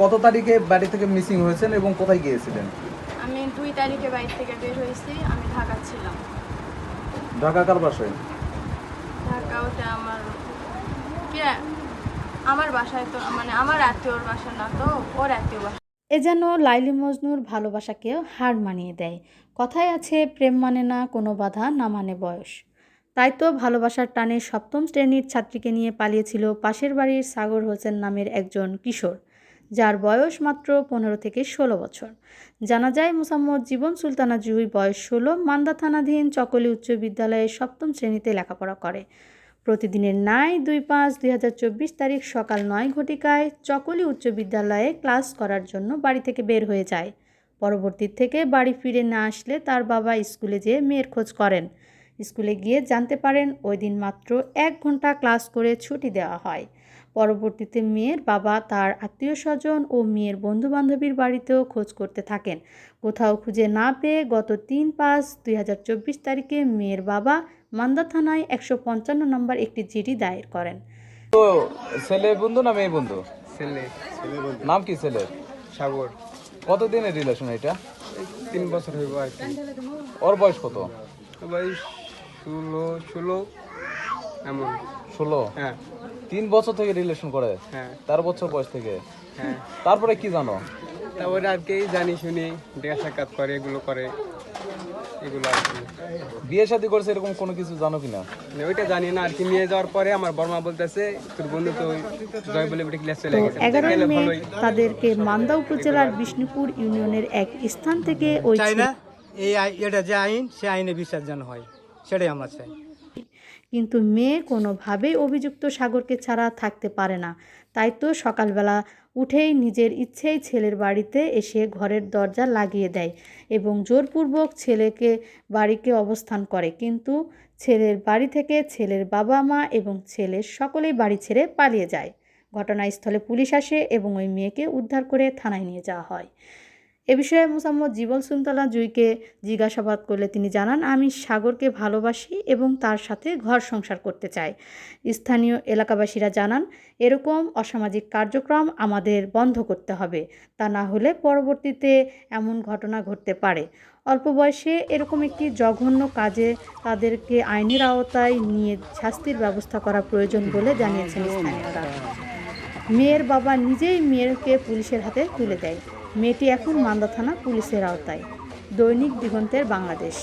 কত তারিখে বাড়ি থেকে মিসিং হয়েছেন এবং কোথায় গিয়েছিলেন? আমি দুই তারিখে বাড়ি থেকে বের হয়েছি আমি ঢাকা ছিলাম। ঢাকা কার বাসায়? ঢাকা ওতে আমার কে? আমার বাসায় তো মানে আমার আত্মীয়র বাসা না তো ওর আত্মীয় বাসা। এ যেন লাইলি মজনুর ভালোবাসাকেও হার মানিয়ে দেয়। কথায় আছে প্রেম মানে না কোনো বাধা না মানে বয়স। তাই তো ভালোবাসার টানে সপ্তম শ্রেণির ছাত্রীকে নিয়ে পালিয়েছিল পাশের বাড়ির সাগর হোসেন নামের একজন কিশোর। যার বয়স মাত্র পনেরো থেকে ষোলো বছর। জানা যায়, মোসাম্মদ জীবন সুলতানা জুই বয়স ষোলো, মান্দা থানাধীন চকলি উচ্চ বিদ্যালয়ে সপ্তম শ্রেণীতে লেখাপড়া করে। প্রতিদিনের ন্যায় দুই পাঁচ দুই তারিখ সকাল নয় ঘটিকায় চকলি উচ্চ বিদ্যালয়ে ক্লাস করার জন্য বাড়ি থেকে বের হয়ে যায়। পরবর্তী থেকে বাড়ি ফিরে না আসলে তার বাবা স্কুলে যেয়ে মেয়ের খোঁজ করেন। স্কুলে গিয়ে জানতে পারেন ওই দিন মাত্র এক ঘণ্টা ক্লাস করে ছুটি দেওয়া হয়। পরবর্তীতে মেয়ের বাবা তার আত্মীয় স্বজন ও মেয়ের বন্ধুবান্ধবীর বাড়িতেও খোঁজ করতে থাকেন। কোথাও খুঁজে না পেয়ে গত তিন পাঁচ দুই হাজার চব্বিশ তারিখে মেয়ের বাবা মান্দা থানায় একশো পঞ্চান্ন নম্বর একটি জিডি দায়ের করেন। তো ছেলে বন্ধু না মেয়ে বন্ধু? ছেলে নাম কি ছেলে? সাগর। কতদিনের রিলেশন এটা? তিন বছর হইব আর কি। ওর বয়স কত? বয়স ষোলো ষোলো এমন। ষোলো? হ্যাঁ। তিন বছর থেকে রিলেশন করে? হ্যাঁ। তেরো বছর বয়স থেকে? হ্যাঁ। তারপরে কি জানো? তারপরে আর কি জানি শুনি দেখা সাক্ষাৎ করে এগুলো করে। এগুলো আর কি। বিয়ে শাদী করেছে এরকম কোনো কিছু জানো কিনা? মানে ওইটা জানি না। আর কি নিয়ে যাওয়ার পরে আমার বর্মা বলতেছে তোর বন্ধু তো ওই জয় বলে বেটে ক্লাস চলে গেছে। এগারোই গেলে মে ভালোই। তাদেরকে মান্দা উপজেলার বিষ্ণুপুর ইউনিয়নের এক স্থান থেকে ওই চাই না? এই আই- এটা যে আইন সে আইনে বিচার যেন হয়। সেটাই আমরা চাই। কিন্তু মেয়ে কোনোভাবেই অভিযুক্ত সাগরকে ছাড়া থাকতে পারে না। তাই তো সকালবেলা উঠেই নিজের ইচ্ছেই ছেলের বাড়িতে এসে ঘরের দরজা লাগিয়ে দেয় এবং জোরপূর্বক ছেলেকে বাড়িকে অবস্থান করে। কিন্তু ছেলের বাড়ি থেকে ছেলের বাবা মা এবং ছেলের সকলেই বাড়ি ছেড়ে পালিয়ে যায়। ঘটনাস্থলে পুলিশ আসে এবং ওই মেয়েকে উদ্ধার করে থানায় নিয়ে যাওয়া হয়। এ বিষয়ে মোসাম্মদ জীবন সুলতানা জুইকে জিজ্ঞাসাবাদ করলে তিনি জানান, আমি সাগরকে ভালোবাসি এবং তার সাথে ঘর সংসার করতে চাই। স্থানীয় এলাকাবাসীরা জানান, এরকম অসামাজিক কার্যক্রম আমাদের বন্ধ করতে হবে। তা না হলে পরবর্তীতে এমন ঘটনা ঘটতে পারে। অল্প বয়সে এরকম একটি জঘন্য কাজে তাদেরকে আইনের আওতায় নিয়ে শাস্তির ব্যবস্থা করা প্রয়োজন বলে জানিয়েছেন স্থানীয়রা। মেয়ের বাবা নিজেই মেয়েকে পুলিশের হাতে তুলে দেয়। মেয়েটি এখন মান্দা থানা পুলিশের আওতায়। দৈনিক দিগন্তের বাংলাদেশ।